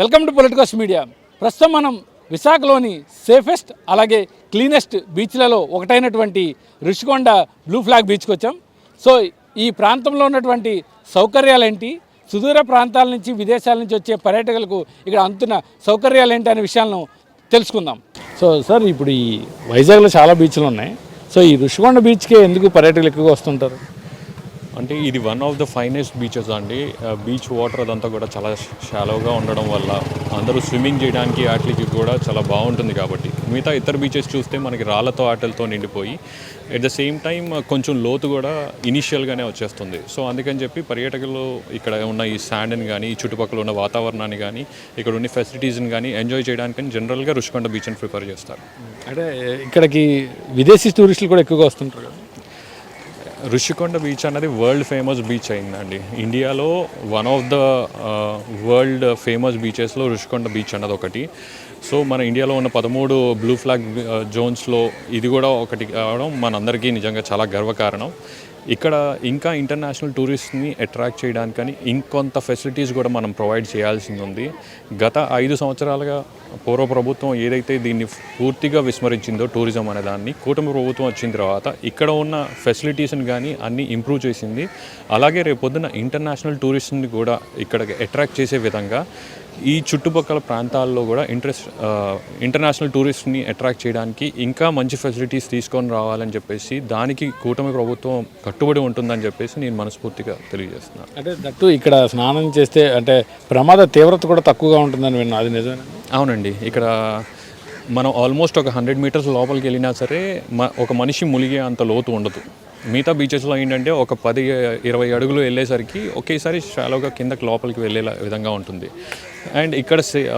Welcome to politicals media. ప్రస్తుతం మనం విశాఖలోని సేఫెస్ట్ అలాగే క్లీనెస్ట్ బీచ్లలో ఒకటైనటువంటి రుషికొండ బ్లూ ఫ్లాగ్ బీచ్కి వచ్చాం. సో ఈ ప్రాంతంలో ఉన్నటువంటి సౌకర్యాలు ఏంటి సుదూర ప్రాంతాల నుంచి విదేశాల నుంచి వచ్చే పర్యాటకులకు ఇక్కడ అందుతున్న సౌకర్యాలు ఏంటి అనే విషయాలను తెలుసుకుందాం. సో సార్ ఇప్పుడు ఈ వైజాగ్లో చాలా బీచ్లు ఉన్నాయి సో ఈ రుషికొండ బీచ్కే ఎందుకు పర్యాటకులు ఎక్కువగా వస్తుంటారు? అంటే ఇది one of the finest beaches అండి. బీచ్ వాటర్ అదంతా కూడా చాలా షాలోగా ఉండడం వల్ల అందరూ స్విమ్మింగ్ చేయడానికి వాటికి కూడా చాలా బాగుంటుంది కాబట్టి. మిగతా ఇతర బీచెస్ చూస్తే మనకి రాళ్ళతో ఆటలతో నిండిపోయి ఎట్ ద సేమ్ టైం కొంచెం లోతు కూడా ఇనీషియల్గానే వచ్చేస్తుంది. సో అందుకని చెప్పి పర్యాటకులు ఇక్కడ ఉన్న ఈ శాండ్ని కానీ ఈ చుట్టుపక్కల ఉన్న వాతావరణాన్ని కానీ ఇక్కడ ఉన్న ఫెసిలిటీస్ని కానీ ఎంజాయ్ చేయడానికి జనరల్గా రుషికొండ బీచ్ని ప్రిఫర్ చేస్తారు. అంటే ఇక్కడికి విదేశీ టూరిస్టులు కూడా ఎక్కువగా వస్తుంటారు కదా? ఋషికొండ బీచ్ అన్నది వరల్డ్ ఫేమస్ బీచ్ అయిందండి. ఇండియాలో one of the world famous బీచెస్లో Rushikonda beach అన్నది ఒకటి. సో మన ఇండియాలో ఉన్న పదమూడు బ్లూ ఫ్లాగ్ జోన్స్లో ఇది కూడా ఒకటి కావడం మనందరికీ నిజంగా చాలా గర్వకారణం. ఇక్కడ ఇంకా ఇంటర్నేషనల్ టూరిస్ట్ని అట్రాక్ట్ చేయడానికని ఇంకొంత ఫెసిలిటీస్ కూడా మనం ప్రొవైడ్ చేయాల్సింది ఉంది. గత ఐదు సంవత్సరాలుగా పూర్వ ప్రభుత్వం ఏదైతే దీన్ని పూర్తిగా విస్మరించిందో టూరిజం అనే దాన్ని కూటమి ప్రభుత్వం వచ్చిన తర్వాత ఇక్కడ ఉన్న ఫెసిలిటీస్ని కానీ అన్నీ ఇంప్రూవ్ చేసింది. అలాగే రేపు పొద్దున ఇంటర్నేషనల్ టూరిస్ట్ని కూడా ఇక్కడికి అట్రాక్ట్ చేసే విధంగా ఈ చుట్టుపక్కల ప్రాంతాల్లో కూడా ఇంట్రెస్ట్ ఇంటర్నేషనల్ టూరిస్ట్ని అట్రాక్ట్ చేయడానికి ఇంకా మంచి ఫెసిలిటీస్ తీసుకొని రావాలని చెప్పేసి దానికి కూటమి ప్రభుత్వం కట్టుబడి ఉంటుందని చెప్పేసి నేను మనస్ఫూర్తిగా తెలియజేస్తున్నాను. అంటే దట్టు ఇక్కడ స్నానం చేస్తే అంటే ప్రమాద తీవ్రత కూడా తక్కువగా ఉంటుందని విన్నా అది నిజమే అవునండి. ఇక్కడ మనం ఆల్మోస్ట్ ఒక హండ్రెడ్ మీటర్స్ లోపలికి వెళ్ళినా సరే మ ఒక మనిషి మునిగే అంత లోతు ఉండదు. మిగతా బీచెస్లో ఏంటంటే ఒక పది ఇరవై అడుగులు వెళ్ళేసరికి ఒకేసారి షాలోగా కిందకి లోపలికి వెళ్ళే విధంగా ఉంటుంది. అండ్ ఇక్కడ సే-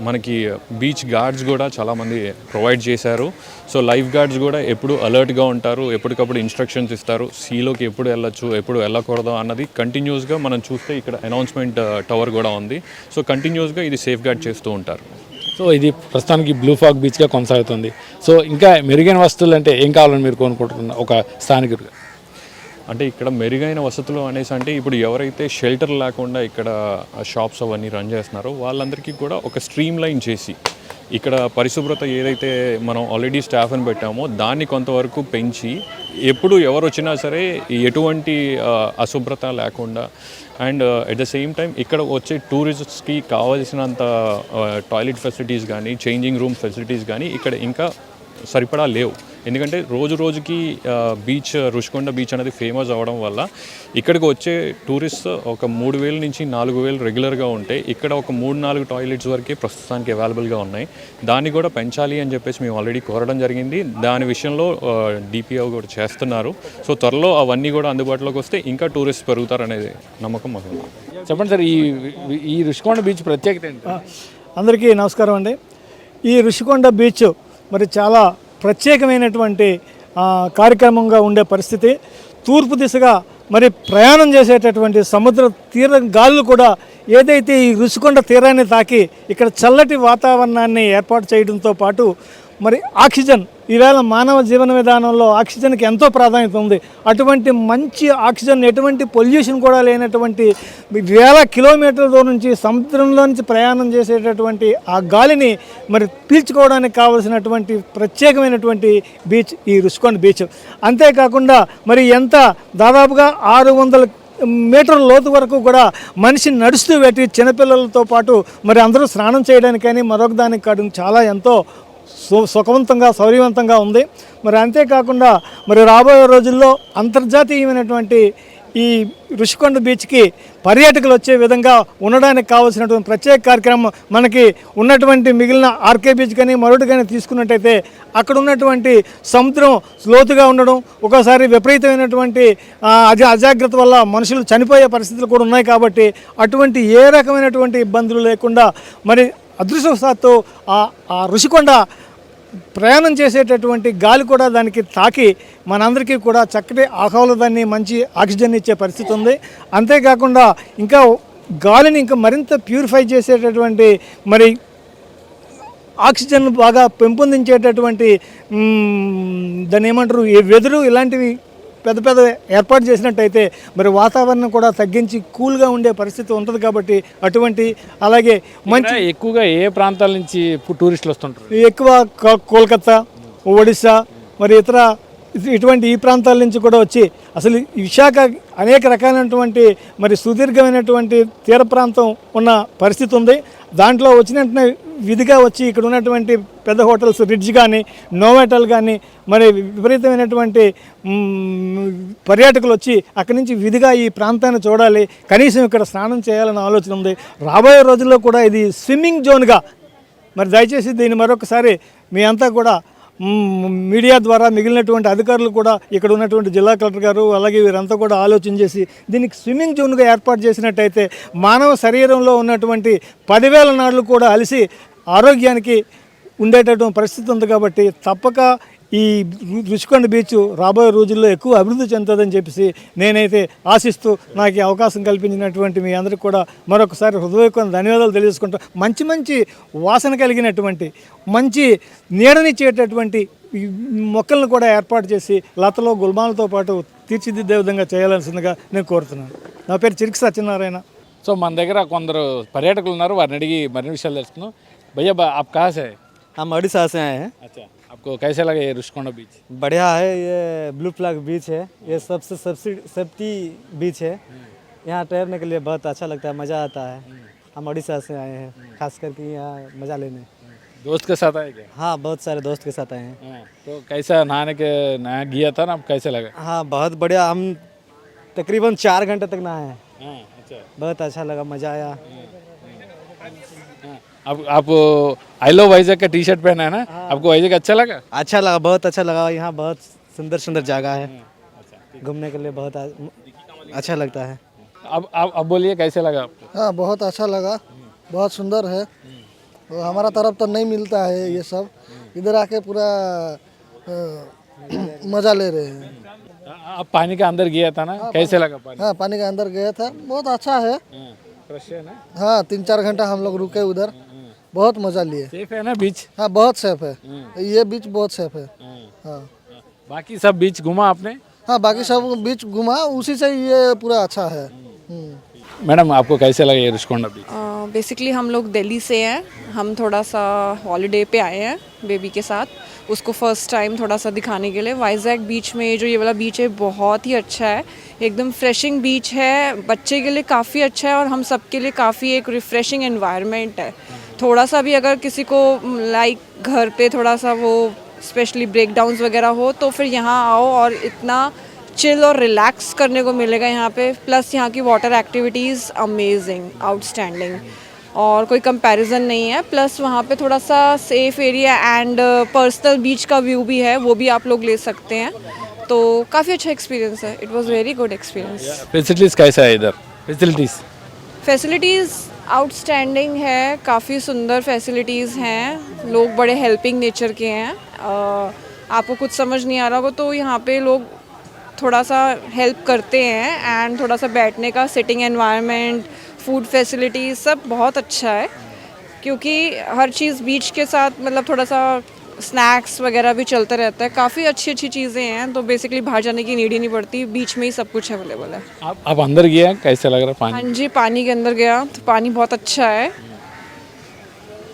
మనకి బీచ్ గార్డ్స్ కూడా చాలామంది ప్రొవైడ్ చేశారు. సో లైఫ్ గార్డ్స్ కూడా ఎప్పుడు అలర్ట్గా ఉంటారు ఎప్పటికప్పుడు ఇన్స్ట్రక్షన్స్ ఇస్తారు సీలోకి ఎప్పుడు వెళ్ళొచ్చు ఎప్పుడు వెళ్ళకూడదు అన్నది కంటిన్యూస్గా మనం చూస్తే ఇక్కడ అనౌన్స్మెంట్ టవర్ కూడా ఉంది. సో కంటిన్యూస్గా ఇది సేఫ్ గార్డ్ చేస్తూ ఉంటారు. సో ఇది ప్రస్తుతానికి బ్లూ ఫాగ్ బీచ్గా కొనసాగుతుంది. సో ఇంకా మెరుగైన వస్తువులు అంటే ఏం కావాలని మీరు కోరుకుంటున్నారు ఒక స్థానికుడిగా అంటే ఇక్కడ మెరుగైన వసతులు అనేసి అంటే ఇప్పుడు ఎవరైతే షెల్టర్ లేకుండా ఇక్కడ షాప్స్ అవన్నీ రన్ చేస్తున్నారో వాళ్ళందరికీ కూడా ఒక స్ట్రీమ్ లైన్ చేసి ఇక్కడ పరిశుభ్రత ఏదైతే మనం ఆల్రెడీ స్టాఫ్ని పెట్టామో దాన్ని కొంతవరకు పెంచి ఎప్పుడు ఎవరు వచ్చినా సరే ఎటువంటి అశుభ్రత లేకుండా and at the same time ఇక్కడ వచ్చే టూరిస్ట్స్కి కావాల్సినంత టాయిలెట్ ఫెసిలిటీస్ కానీ చేంజింగ్ రూమ్ ఫెసిలిటీస్ కానీ ఇక్కడ ఇంకా సరిపడా లేవు. ఎందుకంటే రోజు రోజుకి బీచ్ రుషికొండ బీచ్ అనేది ఫేమస్ అవ్వడం వల్ల ఇక్కడికి వచ్చే టూరిస్ట్ ఒక మూడు వేల నుంచి నాలుగు వేలు రెగ్యులర్గా ఉంటే ఇక్కడ ఒక మూడు నాలుగు టాయిలెట్స్ వరకే ప్రస్తుతానికి అవైలబుల్గా ఉన్నాయి. దాన్ని కూడా పెంచాలి అని చెప్పేసి మేము ఆల్రెడీ కోరడం జరిగింది. దాని విషయంలో డిపిఓ కూడా చేస్తున్నారు. సో త్వరలో అవన్నీ కూడా అందుబాటులోకి వస్తే ఇంకా టూరిస్ట్ పెరుగుతారనేది నమ్మకం మాకు ఉంది. చెప్పండి సార్ ఈ ఈ రుషికొండ బీచ్ ప్రత్యేకత ఏంటి? అందరికీ నమస్కారం అండి. ఈ ఋషికొండ బీచ్ మరి చాలా ప్రత్యేకమైనటువంటి కార్యక్రమంగా ఉండే పరిస్థితి. తూర్పు దిశగా మరి ప్రయాణం చేసేటటువంటి సముద్ర తీర గాలులు కూడా ఏదైతే ఈ ఋషికొండ తీరాన్ని తాకి ఇక్కడ చల్లటి వాతావరణాన్ని ఏర్పాటు చేయడంతో పాటు మరి ఆక్సిజన్ ఈవేళ మానవ జీవన విధానంలో ఆక్సిజన్కి ఎంతో ప్రాధాన్యత ఉంది. అటువంటి మంచి ఆక్సిజన్ ఎటువంటి పొల్యూషన్ కూడా లేనటువంటి వేల కిలోమీటర్ల దూరం నుంచి సముద్రంలో నుంచి ప్రయాణం చేసేటటువంటి ఆ గాలిని మరి పీల్చుకోవడానికి కావలసినటువంటి ప్రత్యేకమైనటువంటి బీచ్ ఈ రుషికొండ బీచ్. అంతేకాకుండా మరి ఎంత దాదాపుగా ఆరు వందల మీటర్ లోతు వరకు కూడా మనిషి నడుస్తూ పెట్టి చిన్నపిల్లలతో పాటు మరి అందరూ స్నానం చేయడానికి కానీ మరొక దానికి కాదు చాలా ఎంతో సుఖవంతంగా సౌర్యవంతంగా ఉంది. మరి అంతేకాకుండా మరి రాబోయే రోజుల్లో అంతర్జాతీయమైనటువంటి ఈ ఋషికొండ బీచ్కి పర్యాటకులు వచ్చే విధంగా ఉండడానికి కావాల్సినటువంటి ప్రత్యేక కార్యక్రమం మనకి ఉన్నటువంటి మిగిలిన ఆర్కే బీచ్ కానీ మరొకటి కానీ తీసుకున్నట్టయితే అక్కడ ఉన్నటువంటి సముద్రం లోతుగా ఉండడం ఒకసారి విపరీతమైనటువంటి అజా అజ అజాగ్రత్త వల్ల మనుషులు చనిపోయే పరిస్థితులు కూడా ఉన్నాయి కాబట్టి అటువంటి ఏ రకమైనటువంటి ఇబ్బందులు లేకుండా మరి అదృష్టవశాత్తు ఆ ఆ ఋషికొండ ప్రయాణం చేసేటటువంటి గాలి కూడా దానికి తాకి మనందరికీ కూడా చక్కటి ఆహ్లాదాన్ని మంచి ఆక్సిజన్ ఇచ్చే పరిస్థితి ఉంది. అంతేకాకుండా ఇంకా గాలిని ఇంకా మరింత ప్యూరిఫై చేసేటటువంటి మరి ఆక్సిజన్ బాగా పెంపొందించేటటువంటి దాన్ని ఏమంటారు వెదురు ఇలాంటివి పెద్ద పెద్ద ఏర్పాటు చేసినట్టయితే మరి వాతావరణం కూడా తగ్గించి కూల్గా ఉండే పరిస్థితి ఉంటుంది కాబట్టి అటువంటి అలాగే మంచి ఎక్కువగా ఏ ప్రాంతాల నుంచి టూరిస్టులు వస్తుంటారు? ఎక్కువ క- కోల్కతా ఒడిశా మరి ఇతర ఇటువంటి ఈ ప్రాంతాల నుంచి కూడా వచ్చి అసలు విశాఖ అనేక రకాలైనటువంటి మరి సుదీర్ఘమైనటువంటి తీర ప్రాంతం ఉన్న పరిస్థితి ఉంది. దాంట్లో వచ్చిన వెంటనే విధిగా వచ్చి ఇక్కడ ఉన్నటువంటి పెద్ద హోటల్స్ రిడ్జ్ కానీ నోవాటల్ కానీ మరి విపరీతమైనటువంటి పర్యాటకులు వచ్చి అక్కడి నుంచి విధిగా ఈ ప్రాంతాన్ని చూడాలి. కనీసం ఇక్కడ స్నానం చేయాలన్న ఆలోచన ఉంది. రాబోయే రోజుల్లో కూడా ఇది స్విమ్మింగ్ జోన్గా. మరి దయచేసి దీన్ని మరొకసారి మీ అంతా కూడా మీడియా ద్వారా మిగిలినటువంటి అధికారులు కూడా ఇక్కడ ఉన్నటువంటి జిల్లా కలెక్టర్ గారు అలాగే వీరంతా కూడా ఆలోచన చేసి దీనికి స్విమ్మింగ్ జోన్గా ఏర్పాటు చేసినట్టయితే మానవ శరీరంలో ఉన్నటువంటి పదివేల నాళ్ళు కూడా అలసి ఆరోగ్యానికి ఉండేటటువంటి పరిస్థితి ఉంది కాబట్టి తప్పక ఈ రుషికొండ బీచ్ రాబోయే రోజుల్లో ఎక్కువ అభివృద్ధి చెందుతుందని చెప్పేసి నేనైతే ఆశిస్తూ నాకు ఈ అవకాశం కల్పించినటువంటి మీ అందరికి కూడా మరొకసారి హృదయకొని ధన్యవాదాలు తెలియజేసుకుంటూ మంచి మంచి వాసన కలిగినటువంటి మంచి నీడనిచ్చేటటువంటి మొక్కలను కూడా ఏర్పాటు చేసి లతలో గుల్మాలతో పాటు తీర్చిదిద్దే విధంగా చేయాల్సిందిగా నేను కోరుతున్నాను. నా పేరు చిరికి సత్యనారాయణ. సో మన దగ్గర కొందరు పర్యాటకులు ఉన్నారు వారిని అడిగి మరిన్ని విషయాలు తెలుసుకున్నాం భయ్యా ఆప్ కాసే ఆ మడి సాసే. అచ్చా. आपको कैसे लगे ये रुषकोंडा बीच? बढ़िया है ये ब्लू फ्लैग बीच है ये सबसे सबसे सेफ्टी बीच है। यहाँ तैरने के लिए बहुत अच्छा लगता है मज़ा आता है। हम उड़ीसा से आए हैं खास करके यहाँ मज़ा लेने। दोस्त के साथ आए क्या? हाँ बहुत सारे दोस्त के साथ आए हैं। हाँ, तो कैसा नहाने के नहा गया था ना आप कैसे लगा? हाँ बहुत बढ़िया हम तकरीबन चार घंटे तक नहाए हैं। हाँ अच्छा। बहुत अच्छा लगा मज़ा आया। हाँ, आप आप आई लो वाइजैक का टी शर्ट पहना है ना? आपको वाइजैक अच्छा लगा? अच्छा लगा बहुत अच्छा लगा। यहाँ बहुत सुंदर सुंदर जगह है। घूमने के लिए बहुत अच्छा लगता है। अब अब अब बोलिए कैसे लगा आपको? हाँ बहुत अच्छा लगा। बहुत सुंदर है। तो हमारा तरफ़ तो नहीं मिलता है ये सब। इधर आके पूरा मज़ा ले रहे हैं। आप पानी के अंदर गया था ना? कैसे लगा पानी? हाँ पानी के अंदर गए थे। बहुत अच्छा है। फ्रेश है ना? हाँ तीन चार घंटा हम लोग रुके उधर। बहुत मज़ा लिए। सेफ़ है ना बीच हाँ बहुत सेफ़ है। ये बीच बहुत सेफ़ है। हाँ। बाकी सब बीच घुमा आपने? हाँ बाकी सब बीच घुमा उसी से ये पूरा अच्छा है। हम्म। मैडम आपको कैसे लगा ये बीच बेसिकली हम लोग दिल्ली से हैं। हम थोड़ा सा हॉलीडे पे आए हैं बेबी के साथ। उसको फ़र्स्ट टाइम थोड़ा सा दिखाने के लिए। वाइजैक बीच में जो ये वाला बीच है बहुत ही अच्छा है। एकदम फ्रेशिंग बीच है, बच्चे के लिए काफ़ी अच्छा है और हम सब के लिए काफ़ी एक रिफ़्रेशिंग एनवायरनमेंट है। थोड़ा सा भी अगर किसी को लाइक घर पे थोड़ा सा वो स्पेशली ब्रेकडाउन्स वगैरह हो तो फिर यहाँ आओ और इतना चिल और रिलैक्स करने को मिलेगा यहाँ पे। प्लस यहाँ की वाटर एक्टिविटीज़ अमेजिंग आउटस्टैंडिंग और कोई कंपैरिजन नहीं है। प्लस वहाँ पे थोड़ा सा safe area and personal beach का व्यू भी है, वो भी आप लोग ले सकते हैं। तो काफ़ी अच्छा एक्सपीरियंस है. It was very good experience facilities कैसा है इधर? फैसिलिटीज़ फैसिलिटीज़ आउटस्टैंडिंग है. काफ़ी सुंदर फैसिलिटीज़ हैं. लोग बड़े हेल्पिंग नेचर के हैं. आपको कुछ समझ नहीं आ रहा हो तो यहाँ पे लोग थोड़ा सा हेल्प करते हैं एंड थोड़ा सा बैठने का सिटिंग एनवायरनमेंट फ़ूड फैसिलिटीज़ सब बहुत अच्छा है. क्योंकि हर चीज़ बीच के साथ मतलब थोड़ा सा स्नैक्स वगैरह भी चलता रहता है। काफ़ी अच्छी अच्छी चीज़ें हैं तो बेसिकली बाहर जाने की नीड ही नहीं पड़ती। बीच में ही सब कुछ अवेलेबल है। आप आप अंदर हैं? कैसे लग रहा है पानी? हाँ जी पानी के अंदर गया तो पानी बहुत अच्छा है।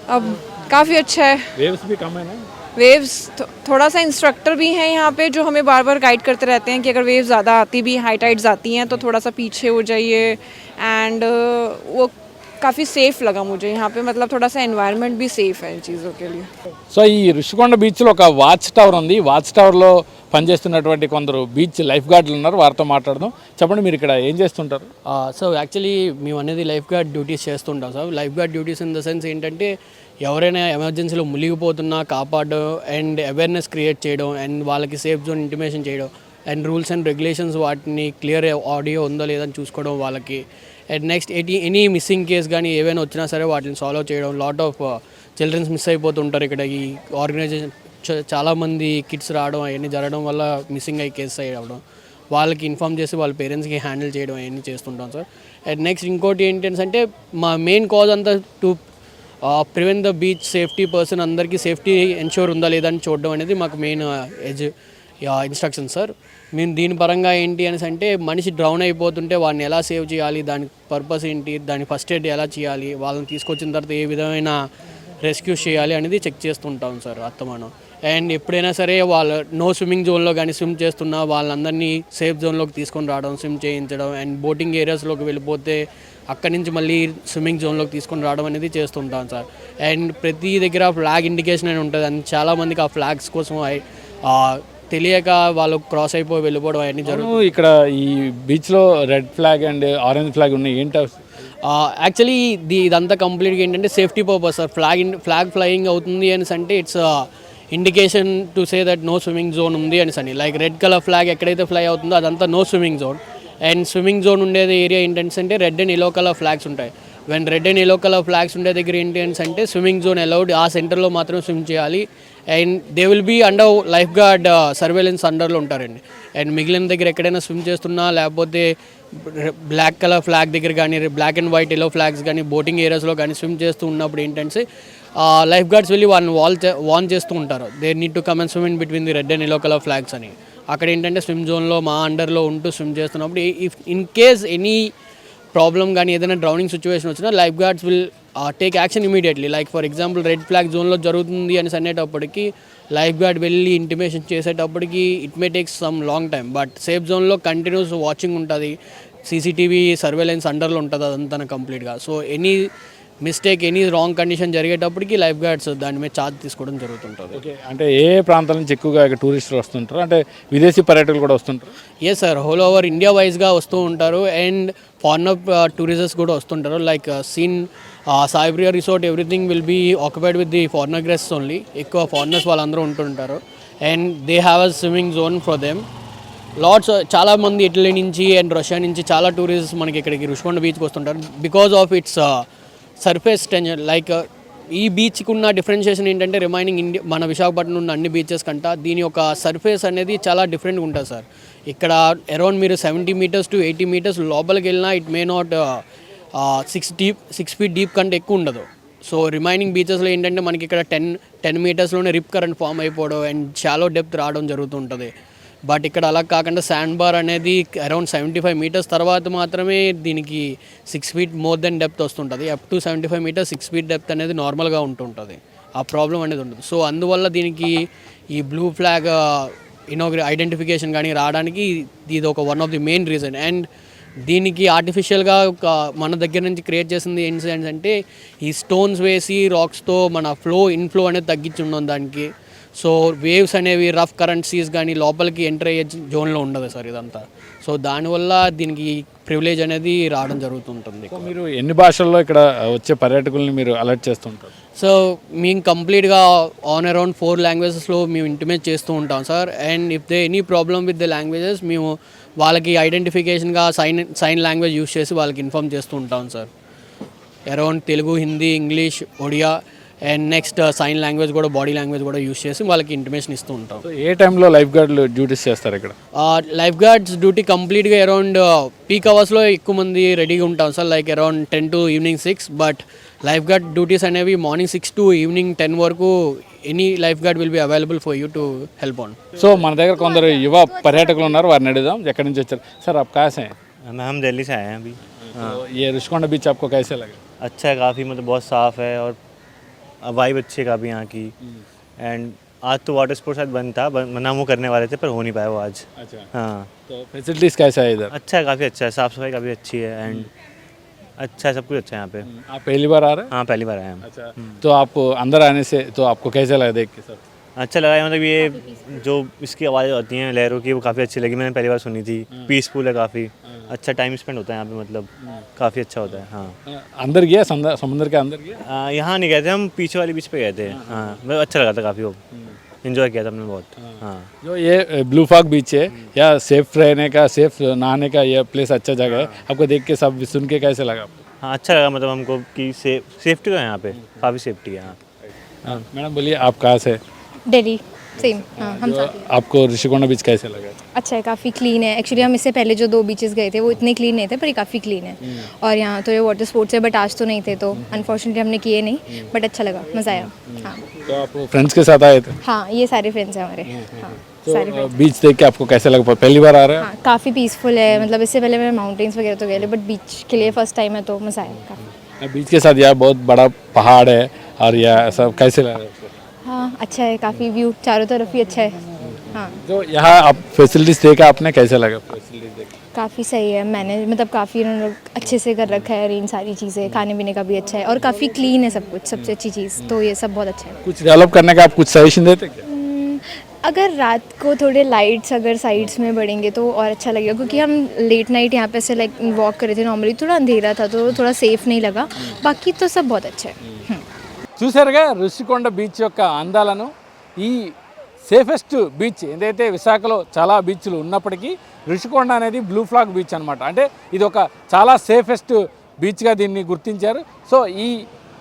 अब काफ़ी अच्छा है। वेव्स भी कम है ना? वेव्स थो, थोड़ा सा इंस्ट्रक्टर भी हैं यहाँ पे जो हमें बार बार गाइड करते रहते हैं कि अगर वेव्स ज़्यादा आती भी हाई टाइड्स आती हैं तो थोड़ा सा पीछे हो जाइए। एंड वो काफ़ी सेफ़ लगा मुझे यहाँ पे मतलब थोड़ा सा एनवायरनमेंट भी सेफ़ है इन चीज़ों के लिए సో ఈ ఋషికొండ బీచ్లో ఒక వాచ్ టవర్ ఉంది వాచ్ టవర్లో పనిచేస్తున్నటువంటి కొందరు బీచ్ లైఫ్ గార్డులు ఉన్నారు వారితో మాట్లాడదాం చెప్పండి మీరు ఇక్కడ ఏం చేస్తుంటారు సో యాక్చువల్లీ మేము అనేది లైఫ్ గార్డ్ డ్యూటీస్ చేస్తుంటాం sir life guard duties in the sense ఏంటంటే ఎవరైనా ఎమర్జెన్సీలో మునిగిపోతున్నా కాపాడడం అండ్ అవేర్నెస్ క్రియేట్ చేయడం అండ్ వాళ్ళకి సేఫ్ జోన్ ఇంటిమేషన్ చేయడం అండ్ రూల్స్ అండ్ రెగ్యులేషన్స్ వాటిని క్లియర్ ఆడియో ఉందో లేదని చూసుకోవడం వాళ్ళకి And next any any missing case కానీ ఏవైనా వచ్చినా సరే వాటిని సాల్వ్ చేయడం లాట్ ఆఫ్ చిల్డ్రన్స్ మిస్ అయిపోతుంటారు ఇక్కడ. ఈ ఆర్గనైజేషన్ చాలామంది కిడ్స్ రావడం అవన్నీ జరగడం వల్ల మిస్సింగ్ అయ్యి కేసెస్ అవ్వడం వాళ్ళకి ఇన్ఫామ్ చేసి వాళ్ళ పేరెంట్స్కి హ్యాండిల్ చేయడం అవన్నీ చేస్తుంటాం సార్. అండ్ నెక్స్ట్ ఇంకోటి ఏంటంటే మా మెయిన్ కాజ్ అంతా to prevent the beach safety person అందరికీ సేఫ్టీ ఎన్షూర్ ఉందా లేదా అని చూడడం అనేది మాకు మెయిన్ ఎజ్ ఇన్స్ట్రక్షన్ సార్. మేము దీని పరంగా ఏంటి అనేసి అంటే మనిషి డ్రౌన్ అయిపోతుంటే వాడిని ఎలా సేవ్ చేయాలి? దాని పర్పస్ ఏంటి? దాని ఫస్ట్ ఎయిడ్ ఎలా చేయాలి? వాళ్ళని తీసుకొచ్చిన తర్వాత ఏ విధమైన రెస్క్యూ చేయాలి అనేది చెక్ చేస్తుంటాం సార్ అత్తమానం. అండ్ ఎప్పుడైనా సరే వాళ్ళ నో స్విమ్మింగ్ జోన్లో కానీ స్విమ్ చేస్తున్న వాళ్ళందరినీ సేఫ్ జోన్లోకి తీసుకొని రావడం స్విమ్ చేయించడం అండ్ బోటింగ్ ఏరియాస్లోకి వెళ్ళిపోతే అక్కడి నుంచి మళ్ళీ స్విమ్మింగ్ జోన్లోకి తీసుకొని రావడం అనేది చేస్తుంటాం సార్ అండ్ ప్రతి దగ్గర ఫ్లాగ్ ఇండికేషన్ అని ఉంటుంది. అండ్ చాలామందికి ఆ ఫ్లాగ్స్ కోసం తెలియక వాళ్ళు క్రాస్ అయిపోయి వెళ్ళిపోవడం అవన్నీ జరుగుతుంది ఇక్కడ ఈ బీచ్లో red flag and orange flag ఉన్నాయి. ఏంటి? యాక్చువల్లీ ఇది ఇదంతా కంప్లీట్గా ఏంటంటే safety purpose sir. Flag flag flying అవుతుంది అనేసి అంటే it's indication to say that no swimming zone ఉంది అనేసి అని లైక్ రెడ్ కలర్ ఫ్లాగ్ ఎక్కడైతే ఫ్లై అవుతుందో అదంతా no swimming zone and swimming zone ఉండేది ఏరియా ఏంటంటే అంటే red and yellow colour flags ఉంటాయి. When red and yellow colour flags ఉండే దగ్గర ఏంటి అంటే స్విమ్మింగ్ జోన్ అలౌడ్ ఆ సెంటర్లో మాత్రం స్విమ్ చేయాలి. And they will be under lifeguard surveillance అండర్లో ఉంటారండి. అండ్ మిగిలిన దగ్గర ఎక్కడైనా స్విమ్ చేస్తున్నా లేకపోతే బ్లాక్ కలర్ ఫ్లాగ్ దగ్గర కానీ black and white yellow flags కానీ బోటింగ్ ఏరియాస్లో కానీ స్విమ్ చేస్తూ ఉన్నప్పుడు ఏంటంటే లైఫ్ గార్డ్స్ వెళ్ళి వాళ్ళని వాల్ వార్న్ చేస్తూ ఉంటారు. They need to come swim in between the red and yellow colour flags అని. అక్కడ ఏంటంటే స్విమ్ జోన్లో మా అండర్లో ఉంటూ స్విమ్ చేస్తున్నప్పుడు if in case any problem కానీ ఏదైనా డ్రౌనింగ్ సిచ్యువేషన్ వచ్చినా lifeguards will take action immediately like for example red flag జోన్లో జరుగుతుంది అని అనేటప్పటికి లైఫ్ గార్డ్ వెళ్ళి ఇంటిమేషన్ చేసేటప్పటికి it may takes some long time but safe జోన్లో కంటిన్యూస్ వాచింగ్ ఉంటుంది. సీసీటీవీ సర్వేలెన్స్ అండర్లో ఉంటుంది అదంతా కంప్లీట్గా so any mistake any wrong condition జరిగేటప్పటికి lifeguards దాని మీద ఛార్జ్ తీసుకోవడం జరుగుతుంటుంది. ఓకే అంటే ఏ ప్రాంతాల నుంచి ఎక్కువగా టూరిస్టులు వస్తుంటారు? అంటే విదేశీ పర్యాటకులు కూడా వస్తుంటారు? Yes sir whole over India వైజ్గా వస్తూ ఉంటారు. అండ్ ఫారినర్ టూరిజర్స్ uh, కూడా వస్తుంటారు. Like seen Saipriya resort everything will be occupied with the foreigner guests only ఎక్కువ ఫారినర్స్ వాళ్ళందరూ ఉంటుంటారు. And they have a swimming zone for them lots చాలా మంది ఇటలీ నుంచి అండ్ రష్యా నుంచి చాలా టూరిస్ట్స్ మనకి ఇక్కడికి రుషికొండ బీచ్కి వస్తుంటారు. Because of its surface tension like ఈ బీచ్కి ఉన్న డిఫరెన్షియేషన్ ఏంటంటే రిమైనింగ్ ఇండియా మన విశాఖపట్నం ఉన్న అన్ని బీచెస్ కంట దీని యొక్క సర్ఫేస్ అనేది చాలా డిఫరెంట్గా ఉంటుంది సార్ ఇక్కడ అరౌండ్ మీరు seventy metres to eighty metres లోపలికి వెళ్ళినా it may not six deep six feet deep కంటే ఎక్కువ ఉండదు. సో రిమైనింగ్ బీచెస్లో ఏంటంటే మనకి ఇక్కడ టెన్ టెన్ మీటర్స్లోనే రిప్ కరెంట్ ఫామ్ అయిపోవడం అండ్ షాలో డెప్త్ రావడం జరుగుతుంటుంది. బట్ ఇక్కడ అలా కాకుండా శాండ్ బార్ అనేది అరౌండ్ సెవెంటీ ఫైవ్ మీటర్స్ తర్వాత మాత్రమే దీనికి six feet more than depth వస్తుంటుంది. Up to seventy five metres six feet depth అనేది నార్మల్గా ఉంటుంటుంది. ఆ ప్రాబ్లం అనేది ఉంటుంది సో అందువల్ల దీనికి ఈ బ్లూ ఫ్లాగ్ ఇనోగ్రే ఐడెంటిఫికేషన్ కానీ రావడానికి ఇది ఒక one of the main reason and దీనికి ఆర్టిఫిషియల్గా ఒక మన దగ్గర నుంచి క్రియేట్ చేసింది ఇన్సిడెంట్స్ అంటే ఈ స్టోన్స్ వేసి రాక్స్తో మన ఫ్లో ఇన్ఫ్లో అనేది తగ్గించి ఉన్నాం దానికి. సో వేవ్స్ అనేవి రఫ్ కరెన్సీస్ కానీ లోపలికి ఎంటర్ అయ్యే జోన్లో ఉండదు సార్ ఇదంతా. సో దానివల్ల దీనికి ప్రివిలేజ్ అనేది రావడం జరుగుతుంటుంది మీరు ఎన్ని భాషల్లో ఇక్కడ వచ్చే పర్యాటకుల్ని మీరు అలర్ట్ చేస్తుంటారు? సో మేము కంప్లీట్గా ఆన్ అరౌండ్ ఫోర్ లాంగ్వేజెస్లో మేము ఇంటిమేట్ చేస్తూ ఉంటాం sir and if they any problem with the languages మేము వాళ్ళకి ఐడెంటిఫికేషన్గా సైన్ సైన్ లాంగ్వేజ్ యూస్ చేసి వాళ్ళకి ఇన్ఫామ్ చేస్తూ ఉంటాం sir around Telugu Hindi English Odia and next sign language కూడా బాడీ లాంగ్వేజ్ కూడా యూస్ చేసి వాళ్ళకి ఇంటిమేషన్ ఇస్తూ ఉంటాం సో ఏ టైంలో లైఫ్ గార్డులు డ్యూటీస్ చేస్తారు ఇక్కడ లైఫ్ గార్డ్స్ డ్యూటీ కంప్లీట్గా అరౌండ్ పీక్ అవర్స్లో ఎక్కువ మంది రెడీగా ఉంటాం sir like around ten to evening six but life guard duties అనేవి morning six to evening ten వరకు any life guard will be available for you to help on so మన దగ్గర కొందరు యువ పర్యాటకులు ఉన్నారు వారిని అడుగుదాం ఎక్కడి నుంచి వచ్చారు సార్ आप कहाँ से हैं मैं हम दिल्ली से आए हैं अभी तो ये ऋषिकोंडा बीच आपको कैसे लगा अच्छा है काफ़ी मतलब बहुत साफ़ है और वाइब अच्छी काफ़ी यहाँ की। एंड आज तो वाटर स्पोर्ट्स शायद बंद था मना वो करने वाले थे पर हो नहीं पाया वो आज। अच्छा। हाँ। तो फैसिलिटीज़ कैसा है इधर? अच्छा है काफ़ी अच्छा है साफ़ सफ़ाई काफ़ी अच्छी है एंड अच्छा है सब कुछ अच्छा है यहाँ पे। आप पहली बार आ रहे हैं? हाँ पहली बार आए हैं। अच्छा। तो आपको अंदर आने से तो आपको कैसा लगा देख के सर? अच्छा लगा है, मतलब ये जो इसकी आवाज़ आती हैं लहरों की वो काफ़ी अच्छी लगी। मैंने पहली बार सुनी थी। पीसफुल है काफ़ी। अच्छा टाइम स्पेंड होता है यहाँ पे मतलब काफ़ी अच्छा होता है हाँ। अंदर गया समुद्र समुद्र के अंदर गया? यहाँ नहीं गए थे हम पीछे वाली बीच पे गए थे। हाँ मतलब अच्छा लगा था काफ़ी वो। इन्जॉय किया था हमने बहुत हाँ। जो ये ब्लू फॉग बीच है या सेफ़ रहने का सेफ़ नहाने का ये प्लेस अच्छा जगह है। आपको देख के सब सुन के कैसे लगा आपको? हाँ अच्छा लगा मतलब हमको कि सेफ़ सेफ्टी तो है यहाँ पे। काफ़ी सेफ्टी है यहाँ हाँ, मैडम बोलिए आप कहाँ से? दिल्ली सेम हाँ हम जो साथ ही। आपको ऋषिकोंडा बीच कैसे लगा? अच्छा है काफ़ी क्लीन है। एक्चुअली हम इससे पहले जो दो बीचेस गए थे वो इतने क्लीन नहीं थे पर ये काफ़ी क्लीन है। और यहाँ तो ये वाटर स्पोर्ट्स है बट आज तो नहीं थे तो अनफॉर्चुनेटली हमने किए नहीं बट अच्छा लगा मज़ा आया। हाँ। तो आप फ्रेंड्स के साथ आए थे? हाँ ये सारे फ्रेंड्स हैं हमारे। हाँ सारी बीच देख के आपको कैसे लगा? पहली बार आ रहे हाँ? काफ़ी पीसफुल है। मतलब इससे पहले मैं माउंटेन्स वगैरह तो गए बट बीच के लिए फ़र्स्ट टाइम है तो मज़ा आया काफ़ी। बीच के साथ यार बहुत बड़ा पहाड़ है और यह सब कैसे लगा? हाँ अच्छा है काफ़ी व्यू चारों तरफ़ ही अच्छा है। हाँ। तो यहाँ आप फैसिलिटीज़ देखा आपने कैसे लगा फैसिलिटीज़ देख? काफ़ी सही है मैंने मतलब काफ़ी उन्होंने लोग अच्छे से कर रखा है अरेंज सारी चीज़ें खाने पीने का भी अच्छा है और काफ़ी क्लीन है सब कुछ सबसे अच्छी चीज़ तो ये सब बहुत अच्छा है। कुछ डेवलप करने का आप कुछ सजेशन देते क्या? हम्म, अगर रात को थोड़े लाइट्स अगर साइड्स में बढ़ेंगे तो और अच्छा लगेगा क्योंकि हम लेट नाइट यहाँ पे से लाइक वॉक कर रहे थे नॉर्मली थोड़ा अंधेरा था तो थोड़ा सेफ़ नहीं लगा बाकी तो सब बहुत अच्छा है। हम्म। చూసారుగా రుషికొండ బీచ్ యొక్క అందాలను. ఈ సేఫెస్ట్ బీచ్ ఏదైతే విశాఖలో చాలా బీచ్లు ఉన్నప్పటికీ రుషికొండ అనేది బ్లూ ఫ్లాగ్ బీచ్ అనమాట అంటే ఇది ఒక చాలా సేఫెస్ట్ బీచ్గా దీన్ని గుర్తించారు. సో ఈ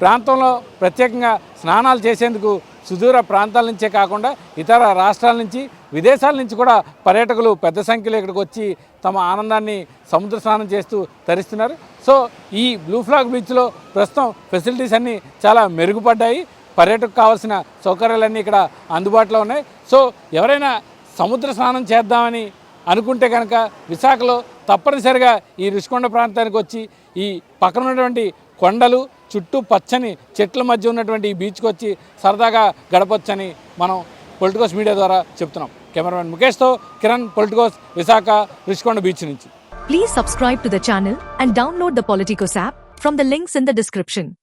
ప్రాంతంలో ప్రత్యేకంగా స్నానాలు చేసేందుకు సుదూర ప్రాంతాల నుంచే కాకుండా ఇతర రాష్ట్రాల నుంచి విదేశాల నుంచి కూడా పర్యాటకులు పెద్ద సంఖ్యలో ఇక్కడికి వచ్చి తమ ఆనందాన్ని సముద్ర స్నానం చేస్తూ తరిస్తున్నారు. సో ఈ బ్లూ ఫ్లాగ్ బీచ్లో ప్రస్తుతం ఫెసిలిటీస్ అన్నీ చాలా మెరుగుపడ్డాయి. పర్యాటకు కావాల్సిన సౌకర్యాలన్నీ ఇక్కడ అందుబాటులో ఉన్నాయి. సో ఎవరైనా సముద్ర స్నానం చేద్దామని అనుకుంటే కనుక విశాఖలో తప్పనిసరిగా ఈ రుషికొండ ప్రాంతానికి వచ్చి ఈ పక్కన ఉన్నటువంటి కొండలు చుట్టూ పచ్చని చెట్ల మధ్య ఉన్నటువంటి ఈ బీచ్కి వచ్చి సరదాగా గడపొచ్చని మనం పొలిటికోస్ మీడియా ద్వారా చెప్తున్నాం. కెమెరామెన్ ముఖేష్తో కిరణ్ పొలిటికోస్ విశాఖ రిషికొండ బీచ్ నుంచి. Please subscribe to the channel and download the Politicos app from the links in the description